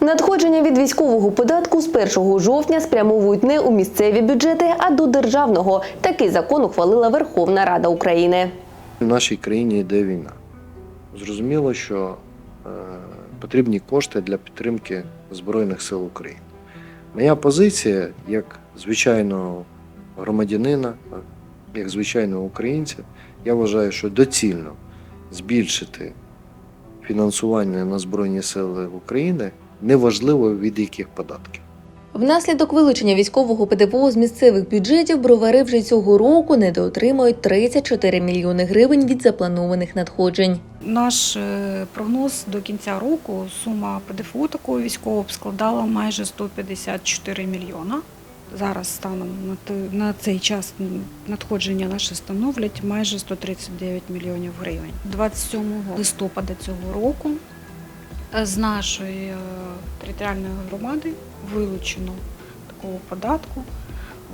Надходження від військового податку з 1 жовтня спрямовують не у місцеві бюджети, а до державного. Такий закон ухвалила Верховна Рада України. В нашій країні йде війна. Зрозуміло, що е, потрібні кошти для підтримки Збройних сил України. Моя позиція як звичайного громадянина, як звичайного українця, я вважаю, що доцільно збільшити фінансування на Збройні Сили України неважливо від яких податків. Внаслідок вилучення військового ПДФО з місцевих бюджетів бровари вже цього року недоотримають 34 мільйони гривень від запланованих надходжень. Наш е, прогноз до кінця року сума ПДФО такого військового б складала майже 154 мільйона. Зараз станом на цей час надходження наші становлять майже 139 мільйонів гривень. 27 листопада цього року з нашої е, територіальної громади вилучено такого податку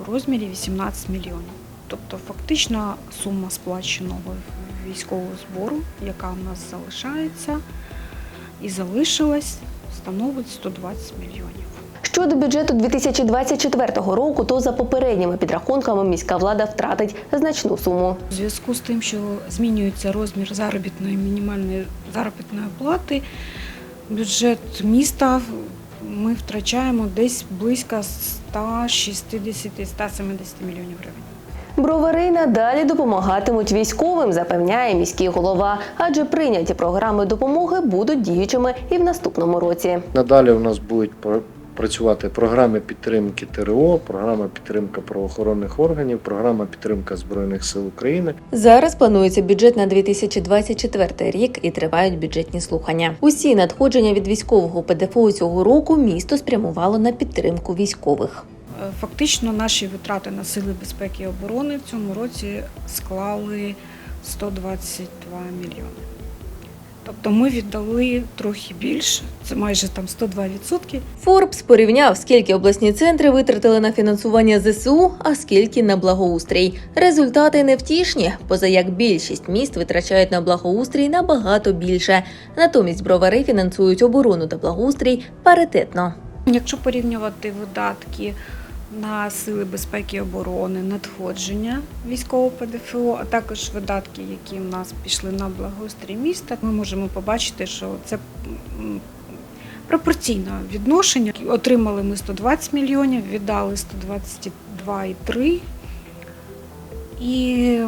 у розмірі 18 мільйонів. Тобто фактично сума сплаченого військового збору, яка в нас залишається і залишилась, становить 120 мільйонів. Щодо бюджету 2024 року, то за попередніми підрахунками міська влада втратить значну суму. У зв'язку з тим, що змінюється розмір заробітної мінімальної заробітної плати, бюджет міста ми втрачаємо десь близько 160-170 мільйонів гривень. Бровари надалі допомагатимуть військовим, запевняє міський голова, адже прийняті програми допомоги будуть діючими і в наступному році. Надалі у нас будуть працювати програми підтримки ТРО, програма підтримка правоохоронних органів, програма підтримка Збройних сил України. Зараз планується бюджет на 2024 рік і тривають бюджетні слухання. Усі надходження від військового ПДФО цього року місто спрямувало на підтримку військових. Е, Фактично наші витрати на сили безпеки і оборони в цьому році склали 122 мільйони. Тобто ми віддали трохи більше, це майже там 102 відсотки. Форбс порівняв, скільки обласні центри витратили на фінансування ЗСУ, а скільки на благоустрій. Результати невтішні, поза як більшість міст витрачають на благоустрій набагато більше. Натомість бровари фінансують оборону та благоустрій паритетно. Якщо порівнювати видатки на сили безпеки і оборони, надходження військового ПДФО, а також видатки, які в нас пішли на благоустрій міста, ми можемо побачити, що це пропорційне відношення. Отримали ми 120 мільйонів, віддали 122,3 і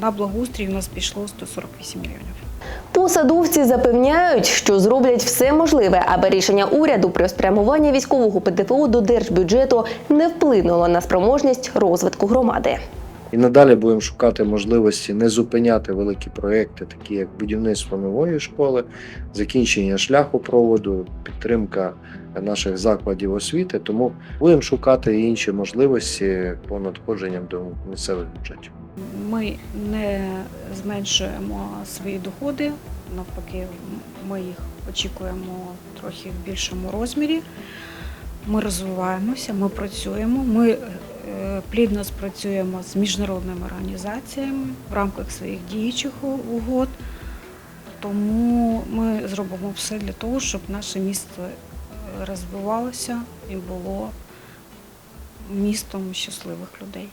на благоустрій у нас пішло 148 мільйонів. Посадовці запевняють, що зроблять все можливе, аби рішення уряду про спрямування військового ПДФО до держбюджету не вплинуло на спроможність розвитку громади. І надалі будемо шукати можливості не зупиняти великі проекти, такі як будівництво нової школи, закінчення шляхопроводу, підтримка наших закладів освіти. Тому будемо шукати інші можливості по надходженням до місцевих бюджетів. Ми не зменшуємо свої доходи, навпаки, ми їх очікуємо трохи в більшому розмірі. Ми розвиваємося, ми працюємо, ми е, плідно спрацюємо з міжнародними організаціями в рамках своїх діючих угод. Тому ми зробимо все для того, щоб наше місто е, розвивалося і було містом щасливих людей.